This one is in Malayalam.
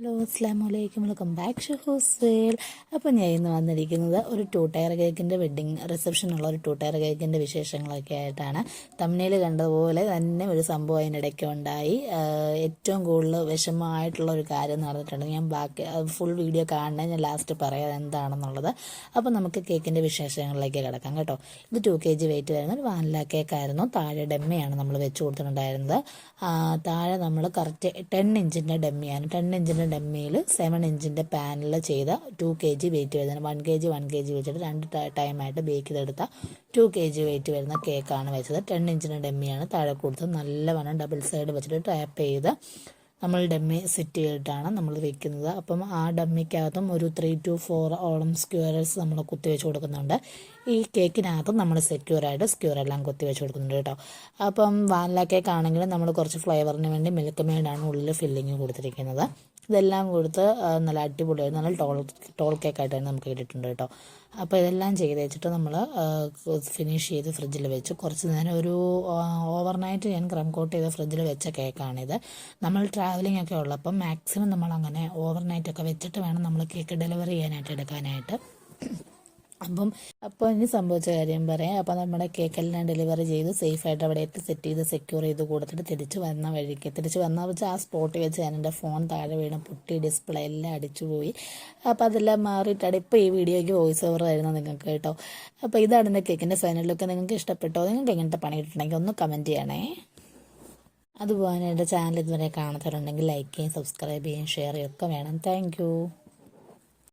ഹലോ അസ്സാം വലൈക്കും വെൽക്കം ബാക്ക് ഷു ഹോസ്വേൽ അപ്പോൾ ഞാൻ ഇന്ന് വന്നിരിക്കുന്നത് ഒരു ടൂ ടയർ കേക്കിന്റെ വെഡ്ഡിങ് റിസപ്ഷനുള്ള ഒരു ടൂ ടയർ കേക്കിന്റെ വിശേഷങ്ങളൊക്കെ ആയിട്ടാണ്. തമ്മിൽ കണ്ടതുപോലെ തന്നെ ഒരു സംഭവം അതിനിടയ്ക്ക് ഉണ്ടായി. ഏറ്റവും കൂടുതൽ വിഷമമായിട്ടുള്ള ഒരു കാര്യം നടന്നിട്ടുണ്ട് ഞാൻ ബാക്കി ഫുൾ വീഡിയോ കാണണേ ഞാൻ ലാസ്റ്റ് പറയാം എന്താണെന്നുള്ളത്. അപ്പോൾ നമുക്ക് കേക്കിന്റെ വിശേഷങ്ങളിലേക്ക് കിടക്കാം കേട്ടോ. ഇത് ടു കെ ജി വെയിറ്റ് വരുന്ന ഒരു വാനില കേക്കായിരുന്നു താഴെ ഡെമ്മയാണ് നമ്മൾ വെച്ച് കൊടുത്തിട്ടുണ്ടായിരുന്നത്. താഴെ നമ്മൾ കറക്റ്റ് ടെൻ ഇഞ്ചിന്റെ ഡെമ്മിയാണ്. ടെൻ ഇഞ്ചിന്റെ ഡെമ്മിയിൽ സെവൻ ഇഞ്ചിന്റെ പാനിൽ ചെയ്ത ടു കെ ജി വെയിറ്റ് വരുന്നത്. One K G one K G വെച്ചിട്ട് രണ്ട് ടൈമായിട്ട് ബേക്ക് ചെയ്തെടുത്ത ടു കെ ജി വെയിറ്റ് വരുന്ന കേക്കാണ് വെച്ചത്. ടെൻ ഇഞ്ചിന്റെ ഡെമ്മിയാണ് താഴെ കൊടുത്ത് നല്ലവണ്ണം ഡബിൾ സൈഡ് വെച്ചിട്ട് ടാപ്പ് ചെയ്ത് നമ്മൾ ഡമ്മി സെറ്റ് ചെയ്തിട്ടാണ് നമ്മൾ വെക്കുന്നത്. അപ്പം ആ ഡമ്മിക്കകത്തും ഒരു ത്രീ ടു ഫോർ ഓളം സ്ക്വയർസ് നമ്മൾ കുത്തി വെച്ച് കൊടുക്കുന്നുണ്ട്. ഈ കേക്കിനകത്തും നമ്മൾ സെക്യൂറായിട്ട് സ്ക്യൂർ എല്ലാം കുത്തി വെച്ച് കൊടുക്കുന്നുണ്ട് കേട്ടോ. അപ്പം വാനില കേക്ക് ആണെങ്കിലും നമ്മൾ കുറച്ച് ഫ്ലേവറിന് വേണ്ടി മിൽക്ക് മെയ്ഡാണ് ഉള്ളിൽ ഫില്ലിങ് കൊടുത്തിരിക്കുന്നത്. ഇതെല്ലാം കൊടുത്ത് നല്ല അടിപൊളിയായിട്ട് നല്ല ടോൾ ടോൾ കേക്കായിട്ട് തന്നെ നമുക്ക് കിട്ടിയിട്ടുണ്ട് കേട്ടോ. അപ്പോൾ ഇതെല്ലാം ചെയ്ത് വെച്ചിട്ട് നമ്മൾ ഫിനിഷ് ചെയ്ത് ഫ്രിഡ്ജിൽ വെച്ച് കുറച്ച് നേരം ഒരു ഓവർനൈറ്റ് ഞാൻ ക്രം കോട്ട് ചെയ്ത് ഫ്രിഡ്ജിൽ വെച്ച കേക്കാണിത് നമ്മൾ ട്രാവലിംഗ് ഒക്കെ ഉള്ളപ്പം മാക്സിമം നമ്മൾ അങ്ങനെ ഓവർനൈറ്റ് ഒക്കെ വെച്ചിട്ട് വേണം നമ്മൾ കേക്ക് ഡെലിവറി ചെയ്യാനായിട്ട് എടുക്കാനായിട്ട്. അപ്പം അപ്പോൾ ഇനി സംഭവിച്ച കാര്യം പറയാം. അപ്പോൾ നമ്മുടെ കേക്കെല്ലാം ഡെലിവറി ചെയ്ത് സേഫായിട്ട് അവിടെ എത്തി സെറ്റ് ചെയ്ത് സെക്യൂർ ചെയ്ത് കൊടുത്തിട്ട് തിരിച്ച് വന്ന വഴിക്ക് തിരിച്ച് വന്ന വെച്ചാൽ ആ സ്പോട്ടിൽ വെച്ച് ഞാൻ എന്റെ ഫോൺ താഴെ വീണ് പൊട്ടി ഡിസ്പ്ലേ എല്ലാം അടിച്ചു പോയി. അപ്പോൾ അതെല്ലാം മാറിയിട്ടാണ് ഇപ്പോൾ ഈ വീഡിയോയ്ക്ക് വോയിസ് ഓവർ ആയിരുന്നു നിങ്ങൾക്ക് കേട്ടോ. അപ്പോൾ ഇതാണ് എന്റെ കേക്കിന്റെ ഫൈനൽ ലുക്ക് നിങ്ങൾക്ക് ഇഷ്ടപ്പെട്ടോ? നിങ്ങൾക്ക് എങ്ങനത്തെ പണി കിട്ടണമെങ്കിൽ ഒന്ന് കമന്റ് ചെയ്യണേ. അതുപോലെ എന്റെ ചാനൽ ഇതുവരെ കാണാത്തവരുണ്ടെങ്കിൽ ലൈക്ക് ചെയ്യും സബ്സ്ക്രൈബ് ചെയ്യും ഷെയർ ചെയ്യുകയൊക്കെ വേണം. താങ്ക്